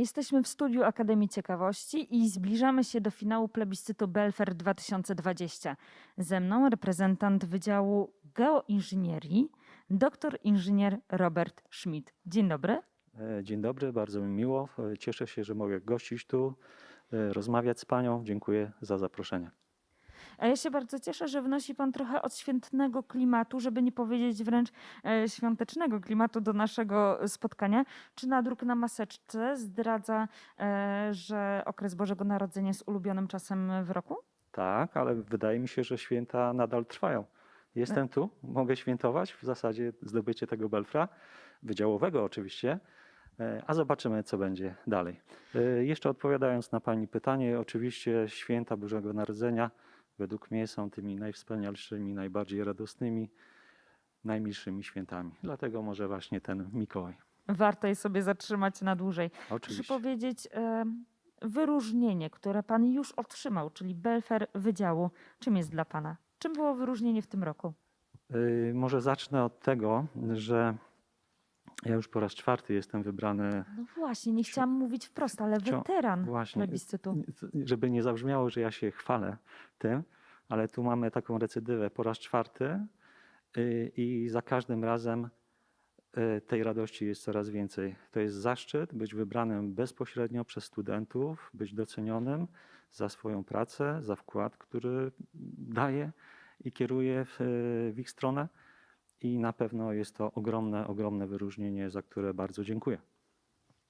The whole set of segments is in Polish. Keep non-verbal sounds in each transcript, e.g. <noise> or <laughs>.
Jesteśmy w studiu Akademii Ciekawości i zbliżamy się do finału plebiscytu Belfer 2020. Ze mną reprezentant Wydziału Geoinżynierii, doktor inżynier Robert Schmidt. Dzień dobry. E, Dzień dobry, bardzo mi miło. E, Cieszę się, że mogę gościć tu, e, rozmawiać z Panią. Dziękuję za zaproszenie. A ja się bardzo cieszę, że wnosi Pan trochę odświętnego klimatu, żeby nie powiedzieć wręcz e, świątecznego klimatu do naszego spotkania. Czy nadruk na maseczce zdradza, e, że okres Bożego Narodzenia jest ulubionym czasem w roku? Tak, ale wydaje mi się, że święta nadal trwają. Jestem tu, mogę świętować w zasadzie zdobycie tego belfra, wydziałowego oczywiście, e, a zobaczymy, co będzie dalej. E, Jeszcze odpowiadając na Pani pytanie, oczywiście święta Bożego Narodzenia według mnie są tymi najwspanialszymi, najbardziej radosnymi, najmilszymi świętami. Dlatego może właśnie ten Mikołaj. Warto je sobie zatrzymać na dłużej. Proszę Oczywiście. powiedzieć, e, wyróżnienie, które Pan już otrzymał, czyli Belfer Wydziału, czym jest dla Pana? Czym było wyróżnienie w tym roku? Y, Może zacznę od tego, że ja już po raz czwarty jestem wybrany, No właśnie, nie chciałam mówić wprost, ale Wcią- weteran właśnie, plebiscytu. żeby nie zabrzmiało, że ja się chwalę tym, ale tu mamy taką recydywę po raz czwarty y, i za każdym razem y, tej radości jest coraz więcej. To jest zaszczyt być wybranym bezpośrednio przez studentów, być docenionym za swoją pracę, za wkład, który daje i kieruje w, w ich stronę. I na pewno jest to ogromne, ogromne wyróżnienie, za które bardzo dziękuję.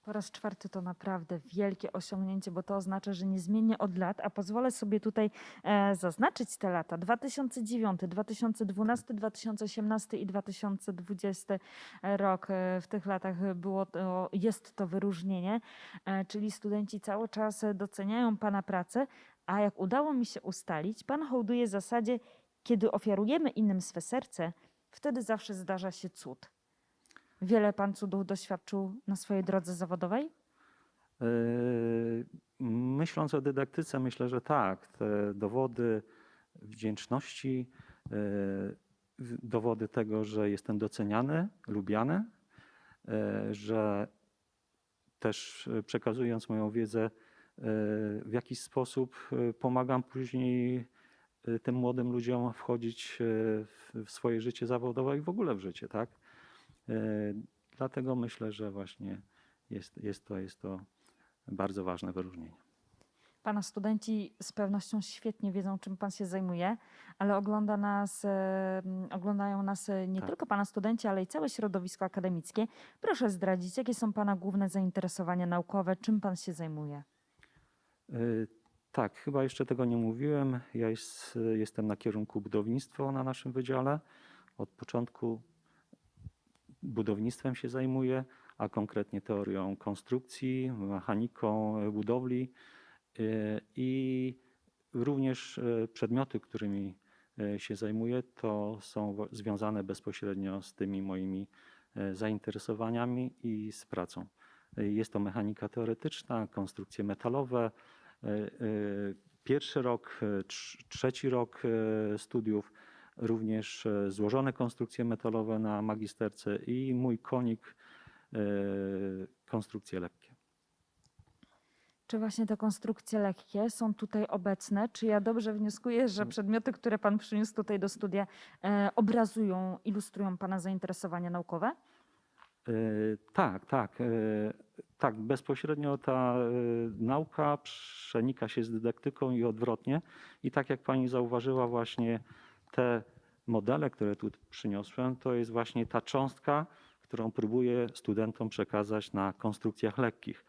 Po raz czwarty to naprawdę wielkie osiągnięcie, bo to oznacza, że niezmiennie od lat, a pozwolę sobie tutaj e, zaznaczyć te lata 2009, 2012, 2018 i 2020 rok. E, w tych latach było to, jest to wyróżnienie, e, czyli studenci cały czas doceniają Pana pracę, a jak udało mi się ustalić, Pan hołduje zasadzie, kiedy ofiarujemy innym swe serce, wtedy zawsze zdarza się cud. Wiele pan cudów doświadczył na swojej drodze zawodowej? Yy, Myśląc o dydaktyce, myślę, że tak. Te dowody wdzięczności, yy, dowody tego, że jestem doceniany, lubiany, yy, że też przekazując moją wiedzę, w jakiś sposób pomagam później tym młodym ludziom wchodzić yy, w swoje życie zawodowe i w ogóle w życie, tak? Yy, Dlatego myślę, że właśnie jest, jest, to, jest to bardzo ważne wyróżnienie. Pana studenci z pewnością świetnie wiedzą, czym pan się zajmuje, ale ogląda nas, e, m, oglądają nas e, nie Tak. tylko pana studenci, ale i całe środowisko akademickie. Proszę zdradzić, jakie są pana główne zainteresowania naukowe, czym pan się zajmuje? Y, Tak, chyba jeszcze tego nie mówiłem. Ja jest, jestem na kierunku budownictwo na naszym wydziale. Od początku budownictwem się zajmuję, a konkretnie teorią konstrukcji, mechaniką budowli Y, i również e, przedmioty, którymi e, się zajmuję, to są związane bezpośrednio z tymi moimi zainteresowaniami i z pracą. Jest to mechanika teoretyczna, konstrukcje metalowe. E, e, Pierwszy rok, e, trz- trzeci rok studiów, również złożone konstrukcje metalowe na magisterce i mój konik konstrukcje lekkie. Czy właśnie te konstrukcje lekkie są tutaj obecne? Czy ja dobrze wnioskuję, że przedmioty, które pan przyniósł tutaj do studia, obrazują, ilustrują pana zainteresowania naukowe? E, Tak, tak. e, Tak, bezpośrednio ta e, nauka przenika się z dydaktyką i odwrotnie. I tak jak pani zauważyła, właśnie te modele, które tu przyniosłem, to jest właśnie ta cząstka, którą próbuję studentom przekazać na konstrukcjach lekkich.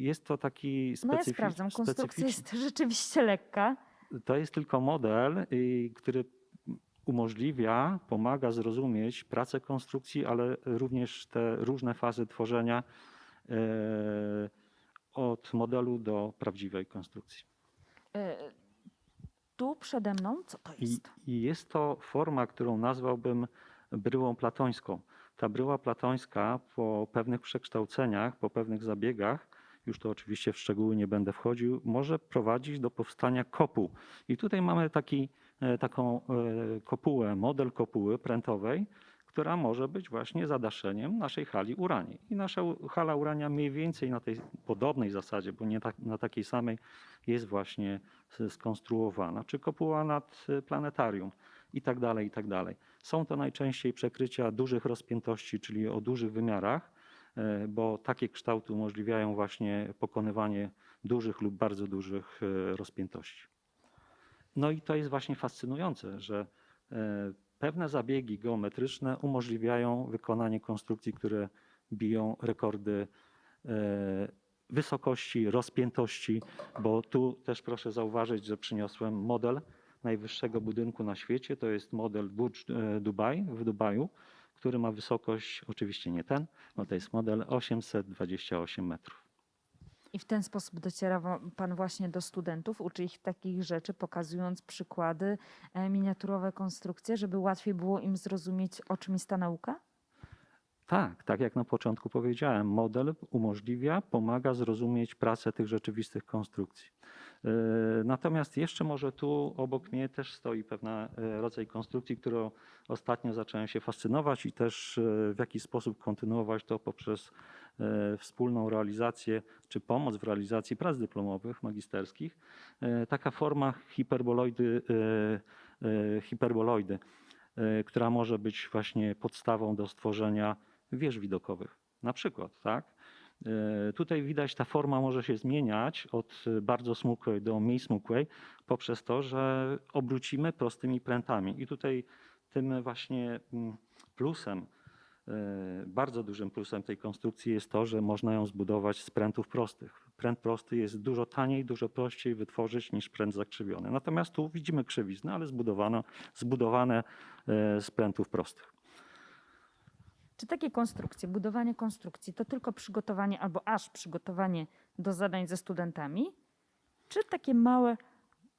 Jest to taki No ja specyficzny. sprawdzam, konstrukcja jest <laughs> rzeczywiście lekka. To jest tylko model, który umożliwia, pomaga zrozumieć pracę konstrukcji, ale również te różne fazy tworzenia e, od modelu do prawdziwej konstrukcji. E, Tu przede mną, co to jest? I jest to forma, którą nazwałbym bryłą platońską. Ta bryła platońska po pewnych przekształceniach, po pewnych zabiegach, już to oczywiście w szczegóły nie będę wchodził, może prowadzić do powstania kopuł. I tutaj mamy taki, taką e, kopułę, model kopuły prętowej, która może być właśnie zadaszeniem naszej hali uranii. I nasza hala urania mniej więcej na tej podobnej zasadzie, bo nie tak, na takiej samej, jest właśnie skonstruowana, czy kopuła nad y, planetarium i tak dalej, i tak dalej. Są to najczęściej przekrycia dużych rozpiętości, czyli o dużych wymiarach, e, bo takie kształty umożliwiają właśnie pokonywanie dużych lub bardzo dużych e, rozpiętości. No i to jest właśnie fascynujące, że e, pewne zabiegi geometryczne umożliwiają wykonanie konstrukcji, które biją rekordy e, wysokości, rozpiętości, bo tu też proszę zauważyć, że przyniosłem model najwyższego budynku na świecie. To jest model Burj e, Dubai w Dubaju, który ma wysokość, oczywiście nie ten, no to jest model 828 metrów. I w ten sposób dociera Pan właśnie do studentów, uczy ich takich rzeczy, pokazując przykłady, e, miniaturowe konstrukcje, żeby łatwiej było im zrozumieć, o czym jest ta nauka? Tak, tak jak na początku powiedziałem, model umożliwia, pomaga zrozumieć pracę tych rzeczywistych konstrukcji. Yy, Natomiast jeszcze może tu obok mnie też stoi pewna e, rodzaj konstrukcji, którą ostatnio zacząłem się fascynować i też e, w jakiś sposób kontynuować to poprzez e, wspólną realizację czy pomoc w realizacji prac dyplomowych, magisterskich. E, Taka forma hiperboloidy, e, e, hiperboloidy e, która może być właśnie podstawą do stworzenia wież widokowych. Na przykład, tak? E, Tutaj widać, ta forma może się zmieniać od e, bardzo smukłej do mniej smukłej poprzez to, że obrócimy prostymi prętami. I tutaj tym właśnie mm, plusem, e, bardzo dużym plusem tej konstrukcji jest to, że można ją zbudować z prętów prostych. Pręt prosty jest dużo taniej, dużo prościej wytworzyć niż pręt zakrzywiony. Natomiast tu widzimy krzywiznę, ale zbudowano, zbudowane z prętów prostych. Czy takie konstrukcje, budowanie konstrukcji to tylko przygotowanie albo aż przygotowanie do zadań ze studentami? Czy takie małe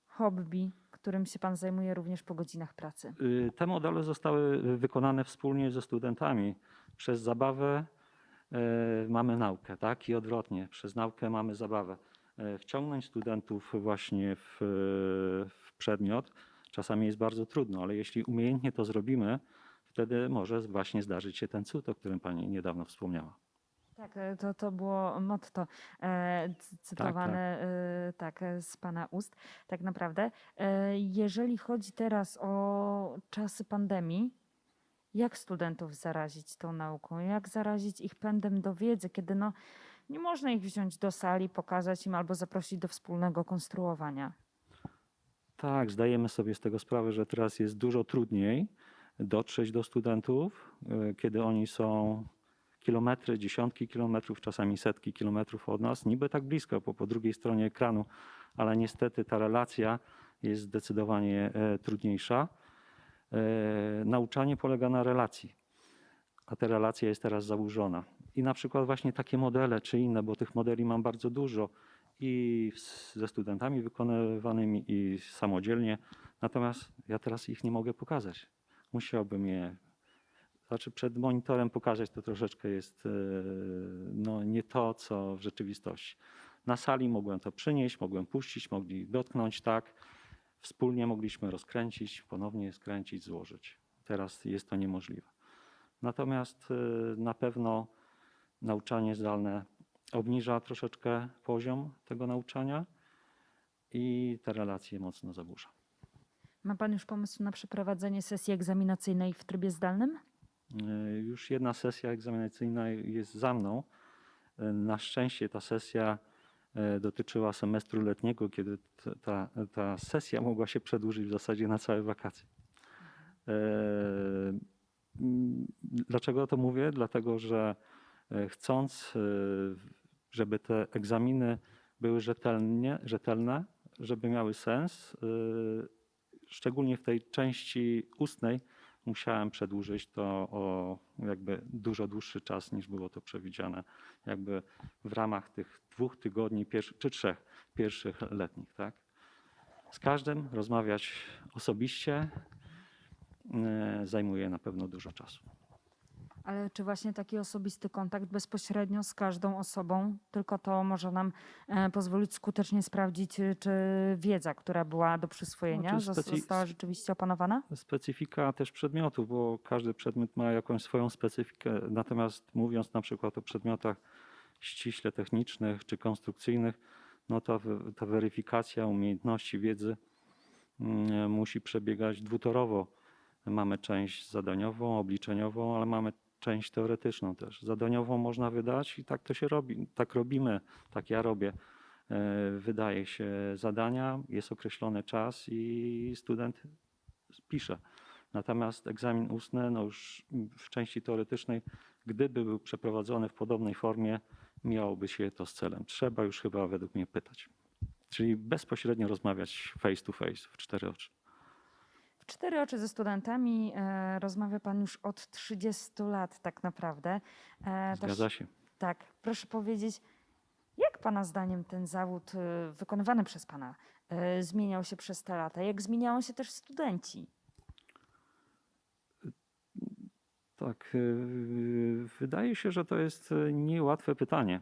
hobby, którym się Pan zajmuje również po godzinach pracy? Y, Te modele zostały wykonane wspólnie ze studentami. Przez zabawę e, mamy naukę, tak? I odwrotnie, przez naukę mamy zabawę. E, Wciągnąć studentów właśnie w, w przedmiot czasami jest bardzo trudno, ale jeśli umiejętnie to zrobimy, wtedy może właśnie zdarzyć się ten cud, o którym Pani niedawno wspomniała. Tak, e, to, to było motto e, cy- cytowane e, tak, e, z Pana ust, tak naprawdę. E, jeżeli chodzi teraz o czasy pandemii, jak studentów zarazić tą nauką? Jak zarazić ich pędem do wiedzy, kiedy no, nie można ich wziąć do sali, pokazać im albo zaprosić do wspólnego konstruowania? Tak, zdajemy sobie z tego sprawę, że teraz jest dużo trudniej dotrzeć do studentów, e, kiedy oni są kilometry, dziesiątki kilometrów, czasami setki kilometrów od nas, niby tak blisko, bo po drugiej stronie ekranu, ale niestety ta relacja jest zdecydowanie e, trudniejsza. E, Nauczanie polega na relacji, a ta relacja jest teraz zaburzona. I na przykład właśnie takie modele czy inne, bo tych modeli mam bardzo dużo i ze studentami wykonywanymi i samodzielnie. Natomiast ja teraz ich nie mogę pokazać. Musiałbym je, znaczy przed monitorem pokazać to troszeczkę jest e, no, nie to, co w rzeczywistości. Na sali mogłem to przynieść, mogłem puścić, mogli dotknąć, tak. Wspólnie mogliśmy rozkręcić, ponownie skręcić, złożyć. Teraz jest to niemożliwe. Natomiast e, na pewno nauczanie zdalne obniża troszeczkę poziom tego nauczania i te relacje mocno zaburza. Ma Pan już pomysł na przeprowadzenie sesji egzaminacyjnej w trybie zdalnym? Y, Już jedna sesja egzaminacyjna jest za mną. Y, Na szczęście ta sesja y, dotyczyła semestru letniego, kiedy ta, ta sesja mogła się przedłużyć w zasadzie na całe wakacje. Dlaczego to mówię? Dlatego, że chcąc, żeby te egzaminy były rzetelnie, rzetelne, żeby miały sens, szczególnie w tej części ustnej, musiałem przedłużyć to o jakby dużo dłuższy czas niż było to przewidziane jakby w ramach tych dwóch tygodni pierwszych, czy trzech pierwszych letnich. Tak? Z każdym rozmawiać osobiście e, zajmuje na pewno dużo czasu. Ale czy właśnie taki osobisty kontakt bezpośrednio z każdą osobą, tylko to może nam e, pozwolić skutecznie sprawdzić, y, czy wiedza, która była do przyswojenia, Znaczy została rzeczywiście opanowana? Specyfika też przedmiotu, bo każdy przedmiot ma jakąś swoją specyfikę. Natomiast mówiąc na przykład o przedmiotach ściśle technicznych czy konstrukcyjnych, no to wy- ta weryfikacja umiejętności, wiedzy mm, musi przebiegać dwutorowo. Mamy część zadaniową, obliczeniową, ale mamy część teoretyczną też. Zadaniową można wydać i tak to się robi, tak robimy, tak ja robię. E, Wydaje się zadania, jest określony czas i student pisze. Natomiast egzamin ustny, no już w części teoretycznej, gdyby był przeprowadzony w podobnej formie, miałoby się to z celem. Trzeba już chyba według mnie pytać. Czyli bezpośrednio rozmawiać face to face, w cztery oczy. W cztery oczy ze studentami e, rozmawia Pan już od 30 lat tak naprawdę. E, Zgadza się. Tak, proszę powiedzieć, jak Pana zdaniem ten zawód e, wykonywany przez Pana e, zmieniał się przez te lata? Jak zmieniają się też studenci? Tak, yy, wydaje się, że to jest yy, niełatwe pytanie.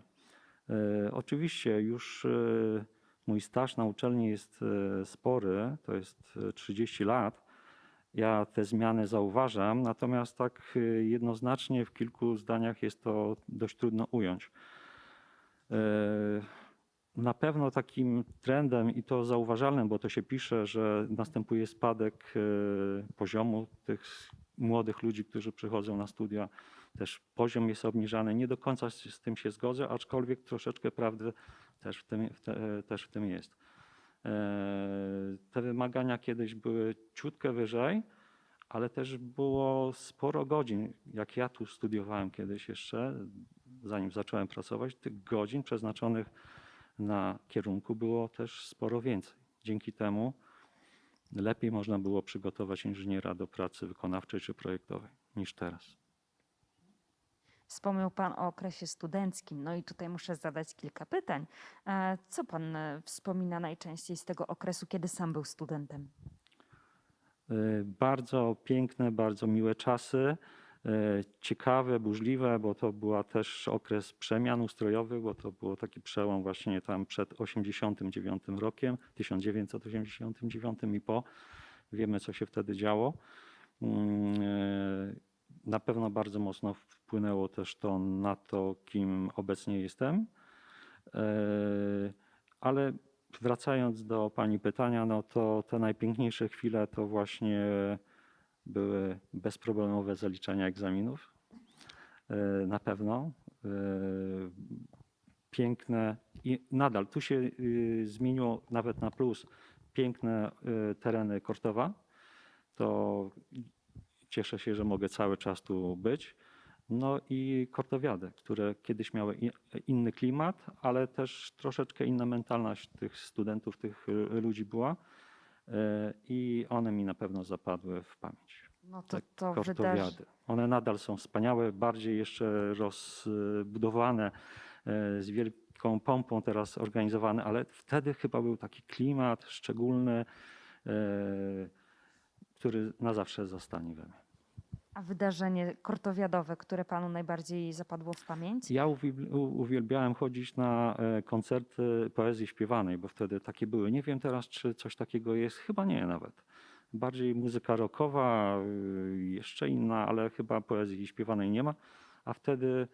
Yy, Oczywiście już yy, mój staż na uczelni jest yy, spory, to jest yy, 30 lat. Ja te zmiany zauważam, natomiast tak yy, jednoznacznie w kilku zdaniach jest to dość trudno ująć. Yy, Na pewno takim trendem i to zauważalnym, bo to się pisze, że następuje spadek yy, poziomu tych młodych ludzi, którzy przychodzą na studia, też poziom jest obniżany. Nie do końca z, tym się zgodzę, aczkolwiek troszeczkę prawdy też w tym, też w tym jest. E, Te wymagania kiedyś były ciutkę wyżej, ale też było sporo godzin. Jak ja tu studiowałem kiedyś jeszcze, zanim zacząłem pracować, tych godzin przeznaczonych na kierunku było też sporo więcej. Dzięki temu lepiej można było przygotować inżyniera do pracy wykonawczej czy projektowej niż teraz. Wspomniał Pan o okresie studenckim, no i tutaj muszę zadać kilka pytań. E, Co Pan e, wspomina najczęściej z tego okresu, kiedy sam był studentem? Y, Bardzo piękne, bardzo miłe czasy, ciekawe, burzliwe, bo to była też okres przemian ustrojowych, bo to było taki przełom właśnie tam przed 89 rokiem, 1989 i po. Wiemy, co się wtedy działo. Na pewno bardzo mocno wpłynęło też to na to, kim obecnie jestem. Y, Ale wracając do Pani pytania, no to te najpiękniejsze chwile to właśnie były bezproblemowe zaliczania egzaminów. E, Na pewno. E, Piękne i nadal tu się y, zmieniło nawet na plus piękne y, tereny Kortowa. To cieszę się, że mogę cały czas tu być. No i kortowiady, które kiedyś miały inny klimat, ale też troszeczkę inna mentalność tych studentów, tych y, ludzi była. E, I one mi na pewno zapadły w pamięć. No to, Tak, to wydarzy... Kortowiady. One nadal są wspaniałe, bardziej jeszcze rozbudowane, e, z wielką pompą teraz organizowane, ale wtedy chyba był taki klimat szczególny, który na zawsze zostanie we mnie. A wydarzenie kortowiadowe, które Panu najbardziej zapadło w pamięć? Ja uwielbiałem chodzić na e, koncerty poezji śpiewanej, bo wtedy takie były. Nie wiem teraz, czy coś takiego jest, chyba nie nawet. Bardziej muzyka rockowa, y, jeszcze inna, ale chyba poezji śpiewanej nie ma. A wtedy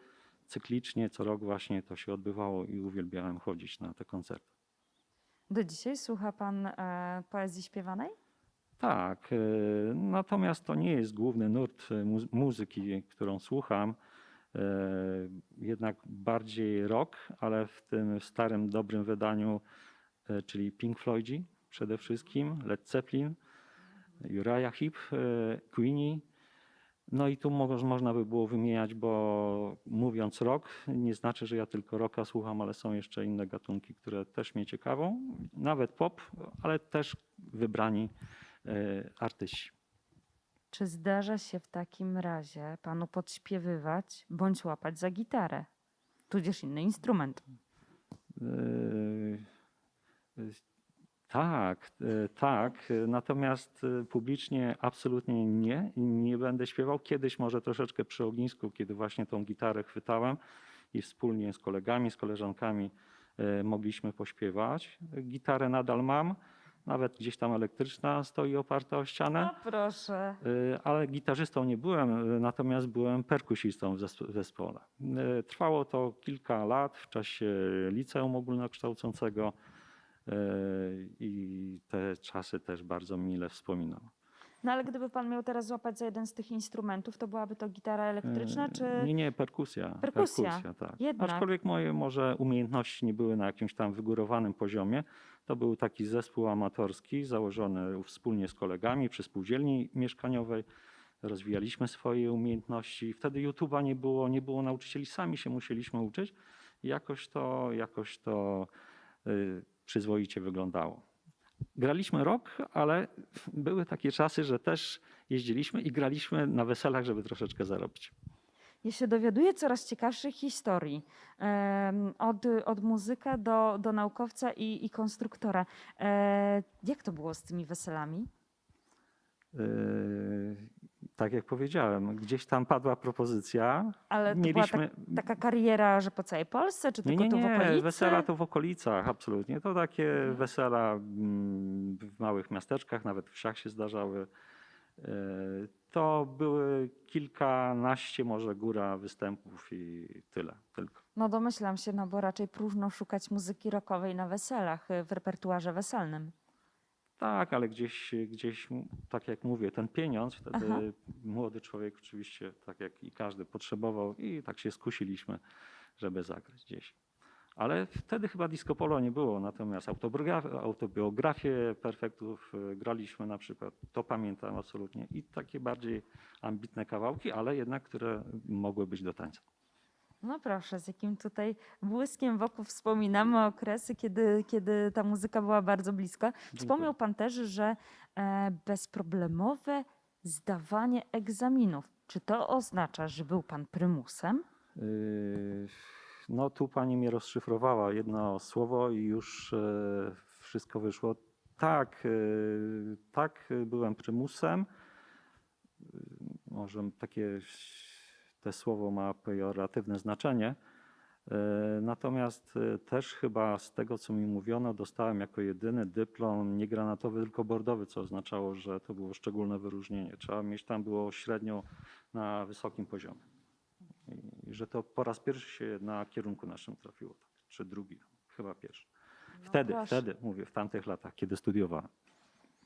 cyklicznie co rok właśnie to się odbywało i uwielbiałem chodzić na te koncerty. Do dzisiaj słucha Pan e, poezji śpiewanej? Tak, e, natomiast to nie jest główny nurt mu- muzyki, którą słucham. E, Jednak bardziej rock, ale w tym starym, dobrym wydaniu, czyli Pink Floydzi przede wszystkim, Led Zeppelin, Uriah Heep, Queenie. No i tu mo- można by było wymieniać, bo mówiąc rock, nie znaczy, że ja tylko rocka słucham, ale są jeszcze inne gatunki, które też mnie ciekawą. Nawet pop, ale też wybrani artyści. Czy zdarza się w takim razie Panu podśpiewywać bądź łapać za gitarę? Tudzież inny instrument. Tak, e, tak. e, Natomiast e, publicznie absolutnie nie. Nie będę śpiewał. Kiedyś może troszeczkę przy ognisku, kiedy właśnie tą gitarę chwytałem i wspólnie z kolegami, z koleżankami e, mogliśmy pośpiewać. Gitarę nadal mam, nawet gdzieś tam elektryczna stoi oparta o ścianę. No proszę. Y, ale gitarzystą nie byłem, y, natomiast byłem perkusistą w zesp- w zespole. Y, Trwało to kilka lat w czasie liceum ogólnokształcącego y, i te czasy też bardzo mile wspominam. No ale gdyby pan miał teraz złapać za jeden z tych instrumentów, to byłaby to gitara elektryczna, Y, czy... Nie, nie, perkusja. Perkusja, tak. jednak. Aczkolwiek moje może umiejętności nie były na jakimś tam wygórowanym poziomie. To był taki zespół amatorski założony wspólnie z kolegami przy spółdzielni mieszkaniowej. Rozwijaliśmy swoje umiejętności. Wtedy YouTube'a nie było, nie było nauczycieli, sami się musieliśmy uczyć. Jakoś to, jakoś to y, przyzwoicie wyglądało. Graliśmy rok, ale były takie czasy, że też jeździliśmy i graliśmy na weselach, żeby troszeczkę zarobić. Ja się dowiaduję coraz ciekawszych historii. Od, od muzyka do, do naukowca i, i konstruktora. E, jak to było z tymi weselami? Yy, tak jak powiedziałem, gdzieś tam padła propozycja. Ale to była Mieliśmy. tak, taka kariera, że po całej Polsce, czy nie, tylko nie, tu w nie, okolicy? wesela to w okolicach, absolutnie. To takie Mhm. wesela mm, w małych miasteczkach, nawet w wsiach się zdarzały. To były kilkanaście, może góra występów i tyle tylko. No domyślam się, no bo raczej próżno szukać muzyki rockowej na weselach, y, w repertuarze weselnym. Tak, ale gdzieś, gdzieś, tak jak mówię, ten pieniądz wtedy Aha. młody człowiek oczywiście, tak jak i każdy, potrzebował i tak się skusiliśmy, żeby zagrać gdzieś. Ale wtedy chyba disco polo nie było, natomiast autobiografię, perfektów y, graliśmy na przykład, to pamiętam absolutnie i takie bardziej ambitne kawałki, ale jednak, które mogły być do tańca. No proszę, z jakim tutaj błyskiem wokół wspominamy okresy, kiedy, kiedy ta muzyka była bardzo blisko. Wspomniał pan też, że e, bezproblemowe zdawanie egzaminów. Czy to oznacza, że był pan prymusem? Yy, No tu pani mnie rozszyfrowała jedno słowo i już e, wszystko wyszło. Tak, e, tak, byłem prymusem. E, Może takie te słowo ma pejoratywne znaczenie. Natomiast też chyba z tego, co mi mówiono, dostałem jako jedyny dyplom nie granatowy, tylko bordowy, co oznaczało, że to było szczególne wyróżnienie. Trzeba mieć tam było średnio na wysokim poziomie. I że to po raz pierwszy się na kierunku naszym trafiło, tak, czy drugi, chyba pierwszy. Wtedy, proszę. wtedy, mówię, w tamtych latach, kiedy studiowałem.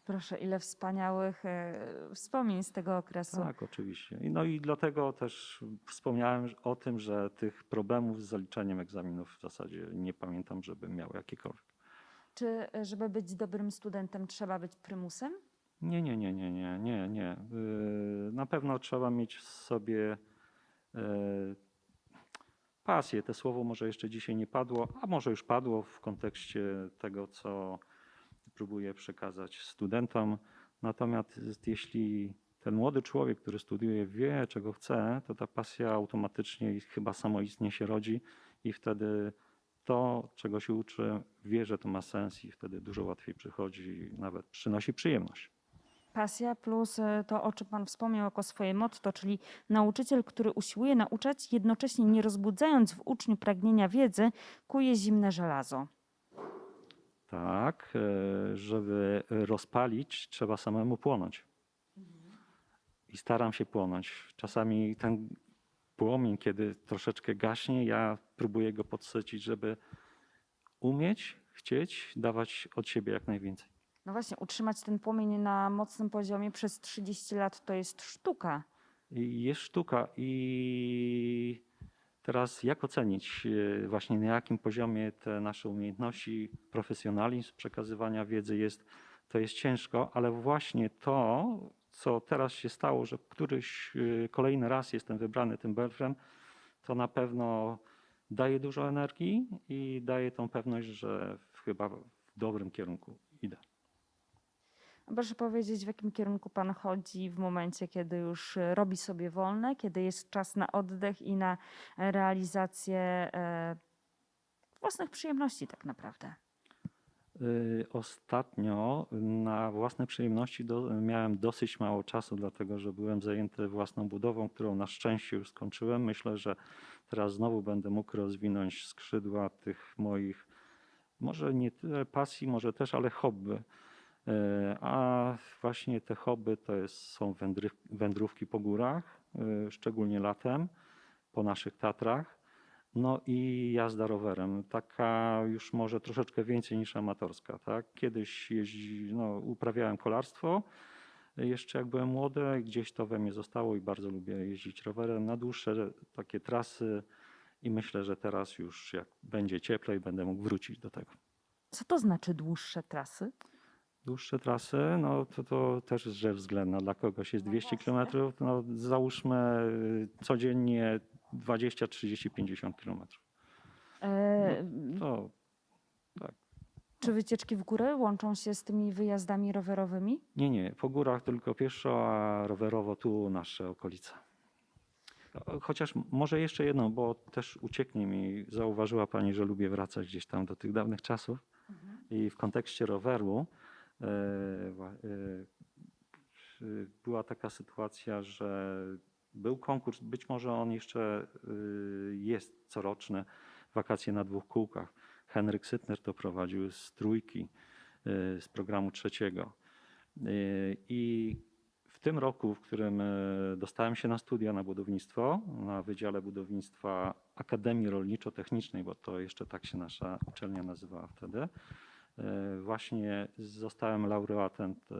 Proszę, ile wspaniałych e, wspomnień z tego okresu. Tak, oczywiście. No i dlatego też wspomniałem o tym, że tych problemów z zaliczeniem egzaminów w zasadzie nie pamiętam, żeby miał jakiekolwiek. Czy e, żeby być dobrym studentem trzeba być prymusem? Nie, nie, nie, nie, nie, nie, nie. Yy, Na pewno trzeba mieć w sobie pasję. To słowo może jeszcze dzisiaj nie padło, a może już padło w kontekście tego, co próbuję przekazać studentom. Natomiast jeśli ten młody człowiek, który studiuje, wie, czego chce, to ta pasja automatycznie i chyba samoistnie się rodzi i wtedy to, czego się uczy, wie, że to ma sens i wtedy dużo łatwiej przychodzi, nawet przynosi przyjemność. Pasja plus e, to, o czym Pan wspomniał jako swoje motto, czyli nauczyciel, który usiłuje nauczać, jednocześnie nie rozbudzając w uczniu pragnienia wiedzy, kuje zimne żelazo. Tak, e, żeby rozpalić, trzeba samemu płonąć. I staram się płonąć. Czasami ten płomień, kiedy troszeczkę gaśnie, ja próbuję go podsycić, żeby umieć, chcieć, dawać od siebie jak najwięcej. No właśnie, utrzymać ten płomień na mocnym poziomie przez 30 lat to jest sztuka. Jest sztuka i teraz jak ocenić e, właśnie na jakim poziomie te nasze umiejętności, profesjonalizm przekazywania wiedzy jest, to jest ciężko, ale właśnie to, co teraz się stało, że któryś e, kolejny raz jestem wybrany tym belfrem, to na pewno daje dużo energii i daje tą pewność, że chyba w dobrym kierunku idę. Proszę powiedzieć, w jakim kierunku Pan chodzi w momencie, kiedy już e, robi sobie wolne, kiedy jest czas na oddech i na e, realizację e, własnych przyjemności tak naprawdę. Ostatnio na własne przyjemności do, miałem dosyć mało czasu, dlatego że byłem zajęty własną budową, którą na szczęście już skończyłem. Myślę, że teraz znowu będę mógł rozwinąć skrzydła tych moich, może nie tyle pasji, może też, ale hobby. Y, A właśnie te hobby to jest, są wędrówki po górach, y, szczególnie latem, po naszych Tatrach. No i jazda rowerem, taka już może troszeczkę więcej niż amatorska. Tak? Kiedyś jeździ, no, uprawiałem kolarstwo, jeszcze jak byłem młody, gdzieś to we mnie zostało i bardzo lubię jeździć rowerem na dłuższe takie trasy i myślę, że teraz już jak będzie cieplej, będę mógł wrócić do tego. Co to znaczy dłuższe trasy? Dłuższe trasy, no to, to też rzecz względna. Dla kogoś jest No 200 właśnie. km, no załóżmy y, codziennie 20, 30, 50 km. E, To Czy wycieczki w górę łączą się z tymi wyjazdami rowerowymi? Nie, nie, po górach tylko pieszo, a rowerowo tu nasze okolice. Chociaż może jeszcze jedno, bo też ucieknie mi. Zauważyła Pani, że lubię wracać gdzieś tam do tych dawnych czasów. I w kontekście roweru była taka sytuacja, że był konkurs, być może on jeszcze y, jest coroczny, wakacje na dwóch kółkach. Henryk Sytner to prowadził z trójki, y, z programu trzeciego. Y, I w tym roku, w którym y, dostałem się na studia na budownictwo, na Wydziale Budownictwa Akademii Rolniczo-Technicznej, bo to jeszcze tak się nasza uczelnia nazywała wtedy, właśnie zostałem laureatem te,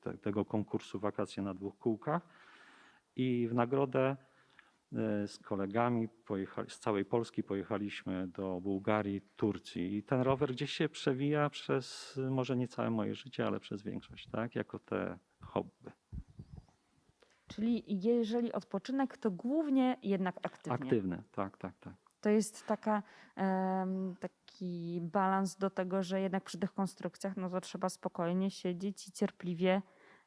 te, tego konkursu Wakacje na dwóch kółkach i w nagrodę y, z kolegami z całej Polski pojechaliśmy do Bułgarii, Turcji i ten rower gdzieś się przewija przez może nie całe moje życie, ale przez większość, tak, jako te hobby. Czyli jeżeli odpoczynek, to głównie jednak aktywnie. Aktywne, tak, tak, tak. To jest taka, em, taki balans do tego, że jednak przy tych konstrukcjach no to trzeba spokojnie siedzieć i cierpliwie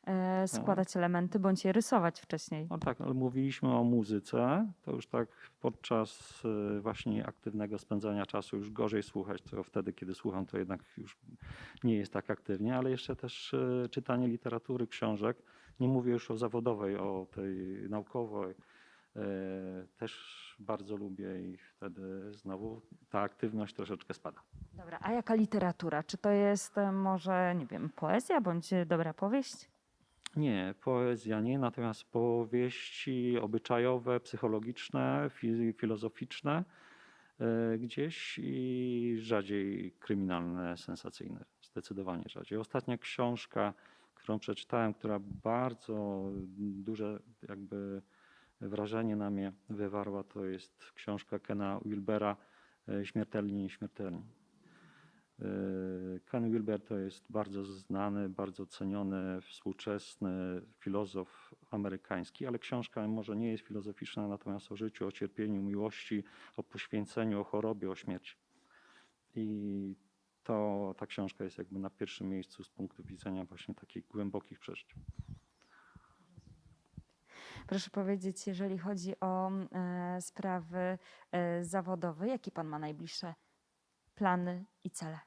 e, składać elementy bądź je rysować wcześniej. No tak, ale mówiliśmy o muzyce, to już tak podczas y, właśnie aktywnego spędzania czasu już gorzej słuchać, to wtedy, kiedy słucham, to jednak już nie jest tak aktywnie, ale jeszcze też y, czytanie literatury, książek, nie mówię już o zawodowej, o tej naukowej, też bardzo lubię i wtedy znowu ta aktywność troszeczkę spada. Dobra, a jaka literatura? Czy to jest e, może, nie wiem, poezja bądź e, dobra powieść? Nie, poezja nie, natomiast powieści obyczajowe, psychologiczne, fi- filozoficzne e, gdzieś i rzadziej kryminalne, sensacyjne, zdecydowanie rzadziej. Ostatnia książka, którą przeczytałem, która bardzo duże jakby wrażenie na mnie wywarła, to jest książka Kena Wilbera e, Śmiertelni i nieśmiertelni. E, Ken Wilber to jest bardzo znany, bardzo ceniony, współczesny filozof amerykański, ale książka może nie jest filozoficzna, natomiast o życiu, o cierpieniu, miłości, o poświęceniu, o chorobie, o śmierci. I to ta książka jest jakby na pierwszym miejscu z punktu widzenia właśnie takich głębokich przeżyć. Proszę powiedzieć, jeżeli chodzi o e, sprawy e, zawodowe, jakie pan ma najbliższe plany i cele?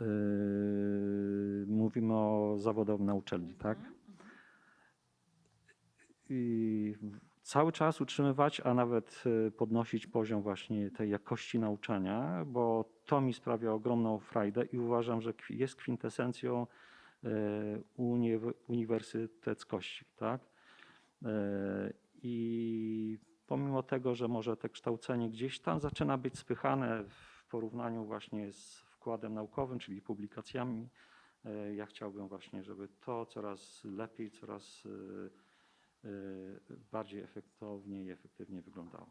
Yy, mówimy o zawodowym na uczelni, tak? I w- cały czas utrzymywać, a nawet podnosić poziom właśnie tej jakości nauczania, bo to mi sprawia ogromną frajdę i uważam, że jest kwintesencją uniw- uniwersyteckości, tak? Y, I pomimo tego, że może te kształcenie gdzieś tam zaczyna być spychane w porównaniu właśnie z wkładem naukowym, czyli publikacjami, e, ja chciałbym właśnie, żeby to coraz lepiej, coraz e, e, bardziej efektownie i efektywnie wyglądało.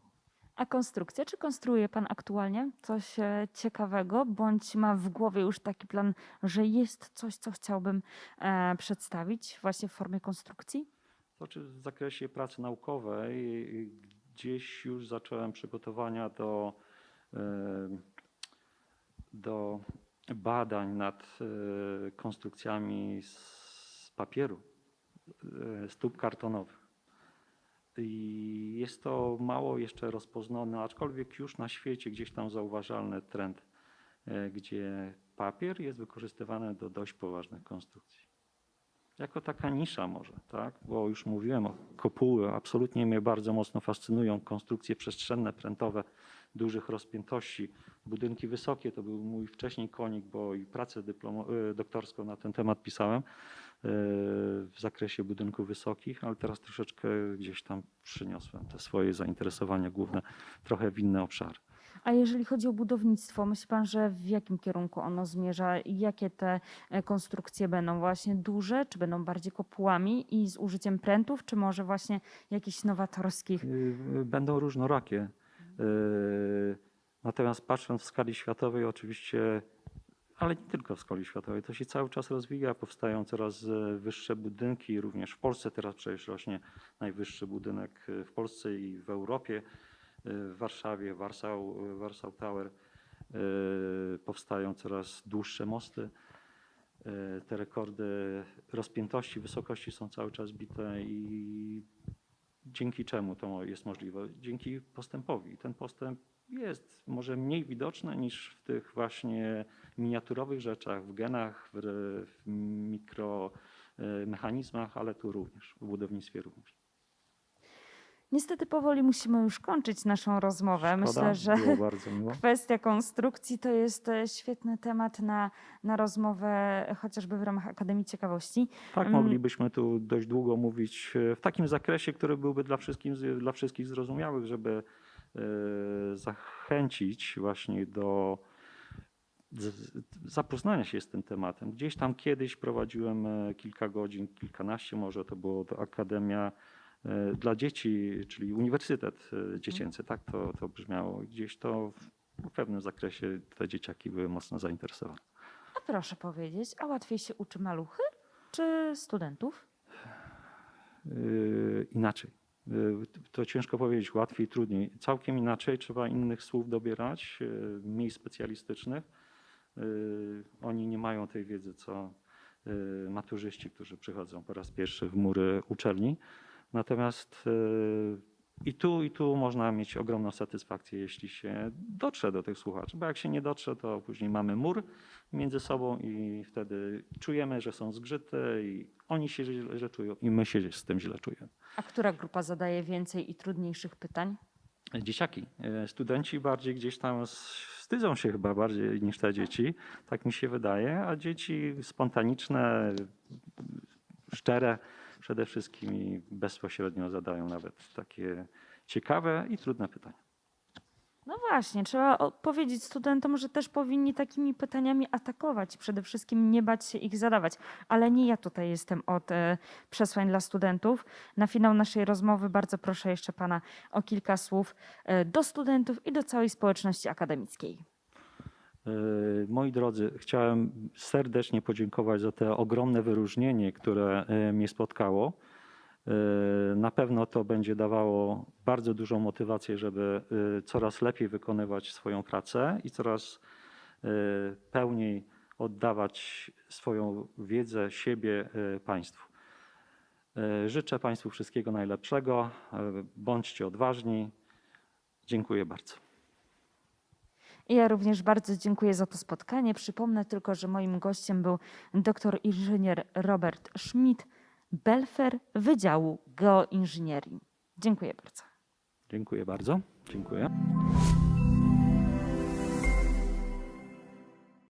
A konstrukcja? Czy konstruuje pan aktualnie coś e, ciekawego, bądź ma w głowie już taki plan, że jest coś, co chciałbym e, przedstawić właśnie w formie konstrukcji? Znaczy w zakresie pracy naukowej gdzieś już zacząłem przygotowania do, do badań nad e, konstrukcjami z papieru, e, stóp kartonowych. I jest to mało jeszcze rozpoznane, aczkolwiek już na świecie gdzieś tam zauważalny trend, e, gdzie papier jest wykorzystywany do dość poważnych konstrukcji. Jako taka nisza może, tak? Bo już mówiłem o kopuły, absolutnie mnie bardzo mocno fascynują konstrukcje przestrzenne, prętowe, dużych rozpiętości. Budynki wysokie to był mój wcześniej konik, bo i pracę y, doktorską na ten temat pisałem y, w zakresie budynków wysokich, ale teraz troszeczkę gdzieś tam przyniosłem te swoje zainteresowania główne trochę w inne obszary. A jeżeli chodzi o budownictwo, myśli pan, że w jakim kierunku ono zmierza? Jakie te e, konstrukcje będą? Właśnie duże, czy będą bardziej kopułami i z użyciem prętów, czy może właśnie jakichś nowatorskich? Y, Będą różnorakie. Y, Natomiast patrząc w skali światowej, oczywiście, ale nie tylko w skali światowej, to się cały czas rozwija, powstają coraz e, wyższe budynki, również w Polsce teraz przecież rośnie najwyższy budynek e, w Polsce i w Europie, w Warszawie, Warsaw, Warsaw Tower. E, Powstają coraz dłuższe mosty. E, Te rekordy rozpiętości, wysokości są cały czas bite i dzięki czemu to jest możliwe? Dzięki postępowi. Ten postęp jest może mniej widoczny niż w tych właśnie miniaturowych rzeczach, w genach, w, w mikromechanizmach, ale tu również, w budownictwie również. Niestety powoli musimy już kończyć naszą rozmowę. Szkoda, Myślę, że było bardzo miło. <laughs> kwestia konstrukcji to jest e, świetny temat na, na rozmowę, chociażby w ramach Akademii Ciekawości. Tak, Mm. moglibyśmy tu dość długo mówić e, w takim zakresie, który byłby dla wszystkich, dla wszystkich zrozumiałych, żeby e, zachęcić właśnie do z- z- zapoznania się z tym tematem. Gdzieś tam kiedyś prowadziłem e, kilka godzin, kilkanaście może, to było to Akademia dla dzieci, czyli Uniwersytet e, Dziecięcy, tak to, to brzmiało. Gdzieś to w pewnym zakresie te dzieciaki były mocno zainteresowane. A proszę powiedzieć, a łatwiej się uczy maluchy czy studentów? Yy, inaczej. Yy, To ciężko powiedzieć, łatwiej, trudniej. Całkiem inaczej, trzeba innych słów dobierać, yy, mniej specjalistycznych. Oni nie mają tej wiedzy, co maturzyści, którzy przychodzą po raz pierwszy w mury uczelni. Natomiast yy, i tu, i tu można mieć ogromną satysfakcję, jeśli się dotrze do tych słuchaczy, bo jak się nie dotrze, to później mamy mur między sobą i wtedy czujemy, że są zgrzyte i oni się źle czują i my się z tym źle czujemy. A która grupa zadaje więcej i trudniejszych pytań? Dzieciaki, e, studenci bardziej gdzieś tam wstydzą się chyba bardziej niż te dzieci, tak mi się wydaje, a dzieci spontaniczne, szczere przede wszystkim i bezpośrednio zadają nawet takie ciekawe i trudne pytania. No właśnie, trzeba o- powiedzieć studentom, że też powinni takimi pytaniami atakować, przede wszystkim nie bać się ich zadawać. Ale nie ja tutaj jestem od e, przesłań dla studentów. Na finał naszej rozmowy bardzo proszę jeszcze pana o kilka słów e, do studentów i do całej społeczności akademickiej. E, Moi drodzy, chciałem serdecznie podziękować za to ogromne wyróżnienie, które e, mnie spotkało. E, Na pewno to będzie dawało bardzo dużą motywację, żeby coraz lepiej wykonywać swoją pracę i coraz pełniej oddawać swoją wiedzę, siebie państwu. Życzę Państwu wszystkiego najlepszego. Bądźcie odważni. Dziękuję bardzo. Ja również bardzo dziękuję za to spotkanie. Przypomnę tylko, że moim gościem był doktor inżynier Robert Schmidt, Belfer Wydziału Geoinżynierii. Dziękuję bardzo. Dziękuję bardzo. Dziękuję.